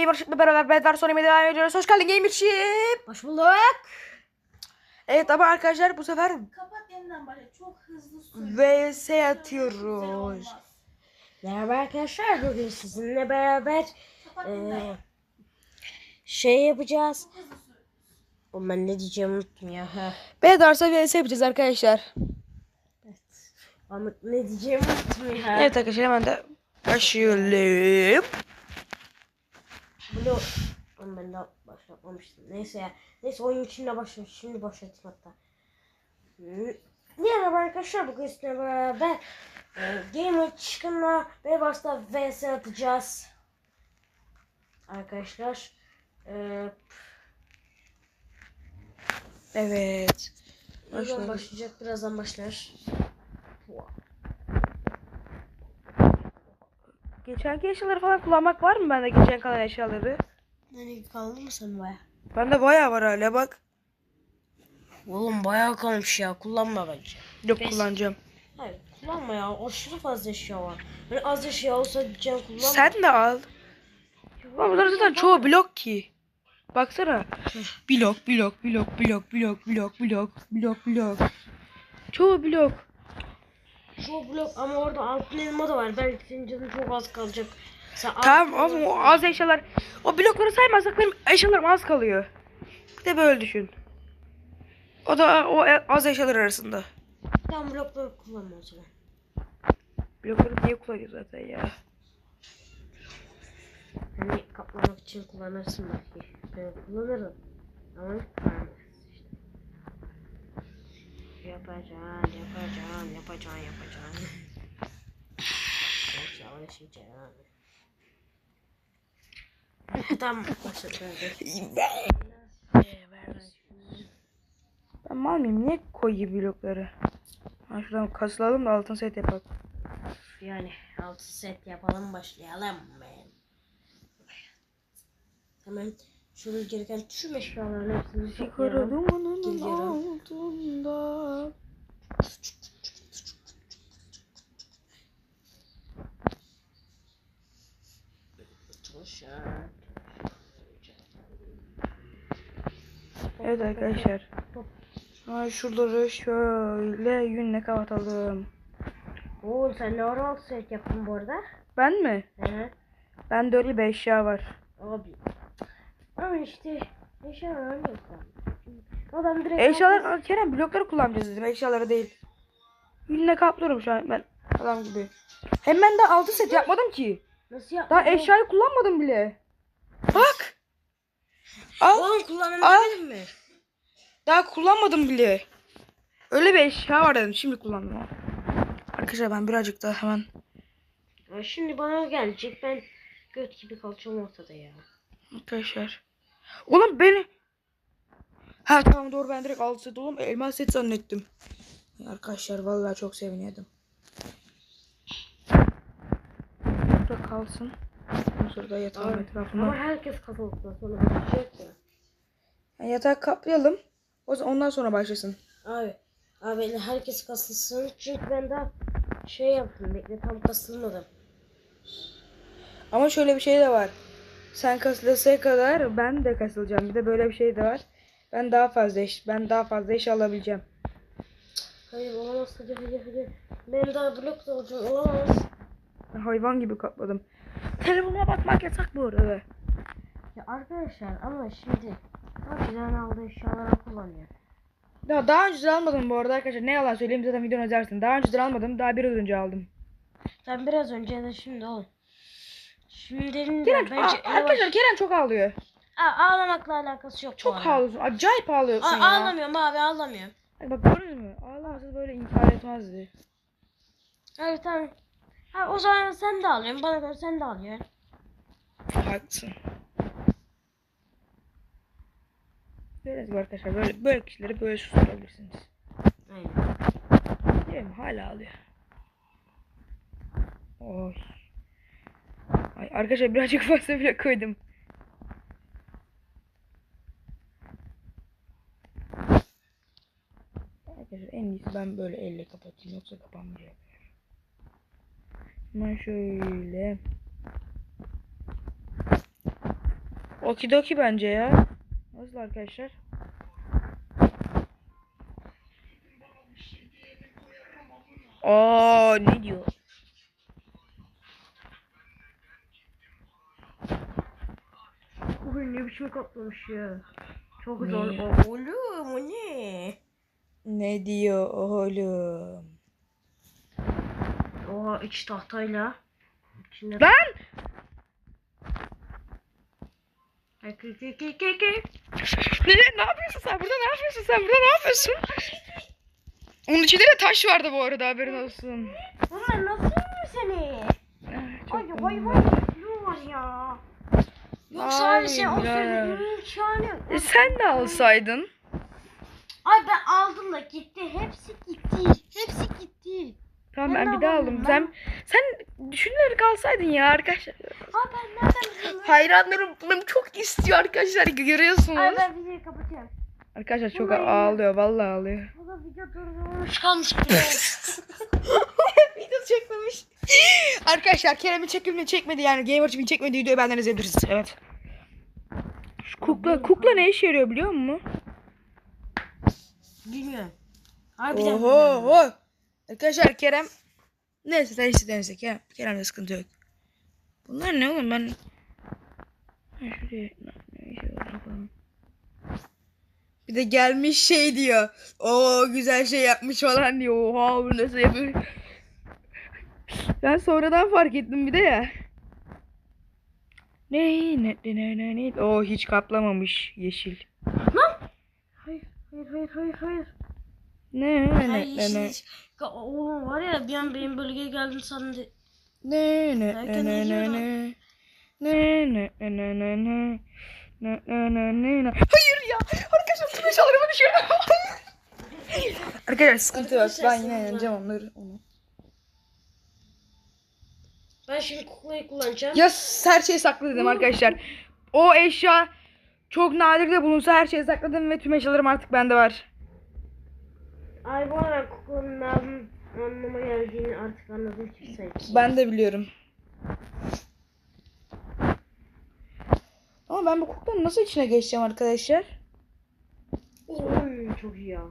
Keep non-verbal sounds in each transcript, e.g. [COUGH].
Gamership'le beraber Bed versiyonuna devam ediyoruz. Hoş geldin Gamership. Hoş bulduk. Evet ama arkadaşlar bu sefer Kapat yeniden başla. Çok hızlı sür. VS atıyoruz. Merhaba arkadaşlar. Bugün sizinle beraber Kapat yeniden. şey yapacağız. Oğlum ben ne diyeceğimi unuttum ya. Ha. Bed varsa VS yapacağız arkadaşlar. Ama ne diyeceğimi unuttum ya. Evet arkadaşlar hemen de başlayalım. Bunu Oğlum ben daha başlatmamıştım. Neyse ya. Neyse oyun içinde başlamış. Şimdi başlatayım hatta. Hı. Merhaba arkadaşlar. Bugün sizinle beraber e, Gamer Chicken'la Bebas'ta vs atacağız. Arkadaşlar. E, Evet. Başladık. başlayacak. Birazdan başlar. Geçenki eşyaları falan kullanmak var mı bende geçen kalan eşyaları? Nereye kaldı mı sen baya? Bende bayağı var hala bak. Oğlum bayağı kalmış ya. Kullanma bence. Yok Beş. kullanacağım. Hayır kullanma ya. Aşırı fazla eşya var. Böyle az eşya olsa can kullanma. Sen de al. Ama bunlar zaten çoğu blok ki. Baksana. Blok, blok, blok, blok, blok, blok, blok, blok, blok. Çoğu blok. Şu blok ama orada altın elma da var. Belki senin canın çok az kalacak. Sen Tamam ama o az eşyalar. O blokları saymazsak benim eşyalarım az kalıyor. Bir de böyle düşün. O da o e- az eşyalar arasında. Tamam blokları kullanma o zaman. Blokları niye kullanıyor zaten ya? Hani kaplamak için kullanırsın belki. Ben kullanırım. Ama kullanmaz işte. Yapacaksın, yapacaksın, yapacaksın, yapacaksın. Yavaş yaşayacaksın. tamam. Ben mal mıyım? Niye koyayım blokları? Ha şuradan kasılalım da altın set yapalım. Yani altı set yapalım başlayalım. Hemen şöyle gereken tüm eşyaların hepsini toplayalım. Geliyorum. altında. Evet arkadaşlar. Ha şuraları şöyle yünle kapatalım. Oo sen ne ara set yaptın bu arada? Ben mi? He. Ben öyle bir eşya var. Abi. Ama işte eşyalar yok. Adam direkt Eşyalar Aa, Kerem blokları kullanacağız dedim eşyaları değil. Yünle kaplıyorum şu an ben adam gibi. Hem ben daha altı set yapmadım ki. Nasıl yaptın? Daha eşyayı kullanmadım bile. Bak. Al. Oğlum demedim mi? Daha kullanmadım bile. Öyle bir eşya var dedim. Şimdi kullandım ama. Arkadaşlar ben birazcık daha hemen şimdi bana gelecek ben göt gibi kalacağım ortada ya. arkadaşlar. Oğlum beni Ha tamam doğru ben direkt altı set oğlum elmas set zannettim. Arkadaşlar vallahi çok seviniyordum. Burada kalsın. Ondan sonra da yatağın Abi, etrafına. Ama herkes kafalıktan sonra başlayacak ya. Yani yatağı kaplayalım. O zaman ondan sonra başlasın. Abi. Abi herkes kasılsın. Çünkü ben daha şey yaptım. Bekle tam kasılmadım. Ama şöyle bir şey de var. Sen kasılası kadar ben de kasılacağım. Bir de böyle bir şey de var. Ben daha fazla iş, ben daha fazla iş alabileceğim. Hayır olamaz hadi hadi hadi. Benim daha blok da olacak olamaz. Ben hayvan gibi kapladım. Telefonuma bakmak yasak bu arada. Ya arkadaşlar ama şimdi önceden aldığı eşyalara kullanıyor. Daha, daha önce almadım bu arada arkadaşlar. Ne yalan söyleyeyim zaten videonu izlersin. Daha önceden almadım. Daha biraz önce aldım. Ben biraz önce de şimdi oğlum. De Kerem, bence arkadaşlar Kerem çok ağlıyor. Aa, ağlamakla alakası yok bu Çok arada. ağlıyorsun. Acayip ağlıyorsun Aa, ya. ağlamıyorum abi ağlamıyorum. Ay bak gördün mü? Ağlamasa böyle intihar etmezdi. Evet tamam. Ha, o zaman sen de ağlıyorsun. Bana göre sen de ağlıyorsun. Haklısın. Böyle arkadaşlar böyle böyle kişileri böyle susturabilirsiniz. Aynen. Değil mi? Hala ağlıyor. Oy. Ay arkadaşlar birazcık fazla bile koydum. Arkadaşlar en iyisi ben böyle elle kapatayım yoksa kapanmayacak. Hemen şöyle. Okidoki bence ya. Nasıl arkadaşlar? Aa ne diyor? Biçim kaplamış ya. Çok Ne? zor. Oğlum o ne? Ne diyor oğlum? Oha iç tahtayla. İçinde... Kı. Ne, ne yapıyorsun sen burada? Ne yapıyorsun sen burada? Ne yapıyorsun? Onun içinde de taş vardı bu arada haberin olsun. Ulan nasıl yiyor seni? Ay vay vay ne var ya? Yoksa Ay, abi sen o birader. senin imkanı. E, sen de alsaydın. Ay ben aldım da gitti. Hepsi gitti. Hepsi gitti. Tamam Ben ben de bir daha alayım, aldım. ben- Sen sen düşünerek alsaydın ya arkadaşlar. Ay ben nereden bileyim? Hayranlarım bunu çok istiyor arkadaşlar görüyorsunuz. Ay ben videoyu kapatıyorum. Arkadaşlar çok Vallahi- ağlıyor vallahi ağlıyor. Bu da video durdurmuş kalmış [LAUGHS] gibi. Video çekmemiş. Arkadaşlar Kerem'in çekimini çekmedi yani Gamer TV'nin çekmediği videoyu benden izleyebilirsiniz. Evet. Şu kukla, kukla ne işe yarıyor biliyor musun? Bilmiyorum. Harbiden Oho, oho. Arkadaşlar Kerem neyse neyse neyse Kerem, Kerem'de sıkıntı yok. Bunlar ne oğlum ben şuraya. Bir de gelmiş şey diyor. O güzel şey yapmış falan diyor. Oha bu nasıl yapıyor? Ben sonradan fark ettim bir de ya. Ne ne ne ne ne. O hiç kaplamamış yeşil. Lan! Hayır hayır hayır hayır hayır. Ne ne ne ne ne. Oğlum var ya bir an benim bölgeye geldim sandı. Ne ne ne ne ne ne. Ne ne ne ne ne ne. Ne ne ne ne ne. Hayır ya. Arkadaşlar sıra çalarıma düşürdüm. Arkadaşlar sıkıntı yok. Ben yine yeneceğim onları. Onu. Ben şimdi kuklayı kullanacağım. Ya her şeyi sakladım arkadaşlar. O eşya çok nadir de bulunsa her şeyi sakladım ve tüm eşyalarım artık bende var. Ay bu arada kuklanın anlam- anlama geldiğini artık anladım ki. Ben de biliyorum. Ama ben bu kuklanın nasıl içine geçeceğim arkadaşlar? Oy çok iyi ya.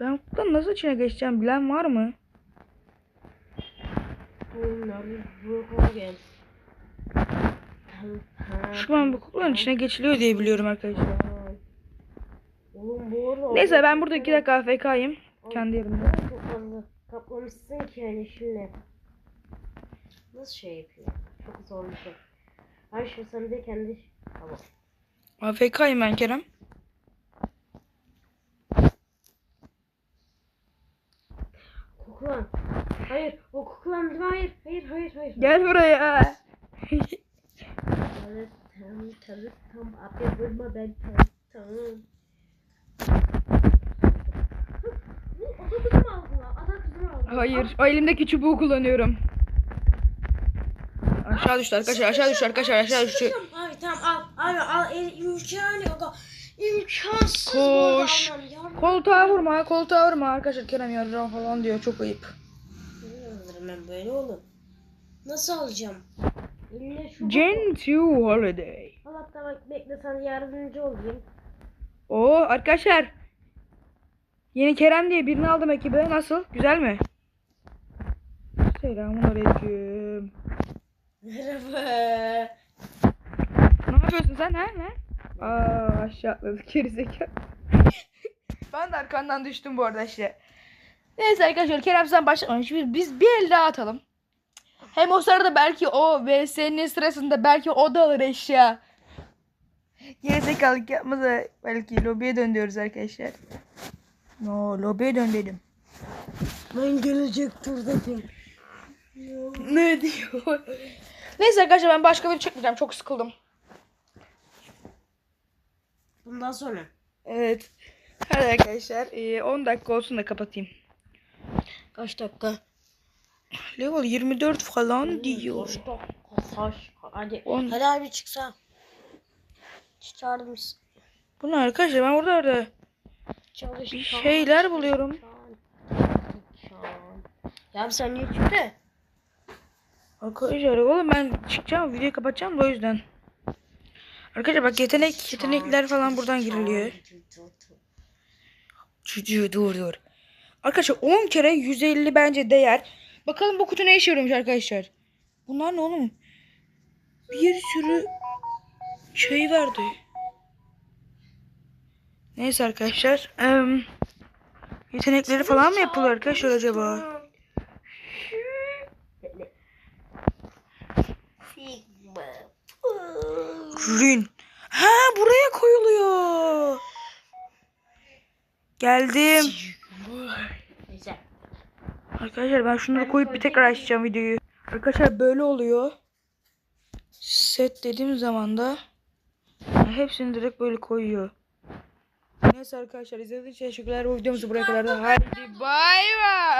Ben kuklanın nasıl içine geçeceğim bilen var mı? Oğlum nerede? Buraya konu gel. Şu an bu kuklanın içine geçiliyor diye biliyorum arkadaşlar. Oğlum bu arada... Neyse ben burada iki dakika AFK'yim. Kendi yerimde. Çok fazla kaplamışsın ki hani şimdi. Nasıl şey yapıyor? Çok zor bir şey. Ay şimdi sen de kendi... Tamam. AFK'yim ben Kerem. Kuklan. Hayır o kuklan değil mi? Hayır hayır hayır hayır. Gel buraya. Evet tamam tamam tamam abi vurma ben kızımı aldı. Hayır. O elimdeki çubuğu kullanıyorum. Aşağı düştü arkadaşlar. Aşağı düştü arkadaşlar. Aşağı düştü. Abi tamam al. Abi al. El, imkanı yok. İmkansız Koş. Koltuğa vurma. Koltuğa vurma. Arkadaşlar Kerem yardım falan diyor. Çok ayıp. Ben böyle oğlum. Nasıl alacağım? Eline şu Gen 2 Holiday. Hatta bak bekle sana yardımcı olayım. Oo arkadaşlar. Yeni Kerem diye birini aldım ekibe. Nasıl? Güzel mi? Selamünaleyküm. Merhaba. Ne yapıyorsun sen ha? Ne? Aa aşağı atladık gerizekalı. ben de arkandan düştüm bu arada işte. Neyse arkadaşlar Kerem sen başlamamış. Biz, biz bir el daha atalım. Hem o sırada belki o VS'nin sırasında belki o da alır eşya. Gerizekalılık yapmasa belki lobiye döndürüyoruz arkadaşlar. No lobiye dön dedim. Ben gelecek turdayım. Ne diyor? Neyse arkadaşlar ben başka bir çekmeyeceğim. Çok sıkıldım. Bundan sonra. Evet. Hadi arkadaşlar ee, 10 dakika olsun da kapatayım. Kaç dakika? Level 24 falan diyor. Kaç dakika? Kaç? Hadi. On- Hadi abi çıksa. Çağırdım. Bu ne arkadaşlar ben burada orada Çalış. bir çalış, şeyler buluyorum. çalış. Ya abi sen niye çıktı? Arkadaşlar oğlum ben çıkacağım videoyu kapatacağım da o yüzden. Arkadaşlar bak yetenek yetenekler falan buradan giriliyor. Çocuğu dur dur. Arkadaşlar 10 kere 150 bence değer. Bakalım bu kutu ne işe yarıyormuş arkadaşlar. Bunlar ne oğlum? Bir sürü şey verdi. Neyse arkadaşlar. em, yetenekleri falan mı yapılıyor arkadaşlar acaba? Rün. Ha buraya koyuluyor. Geldim. Neyse. Arkadaşlar ben şunları koyup bir tekrar açacağım videoyu. Arkadaşlar böyle oluyor. Set dediğim zaman da hepsini direkt böyle koyuyor. Neyse arkadaşlar izlediğiniz için teşekkürler. Bu videomuzu buraya kadar da. Haydi bay bay.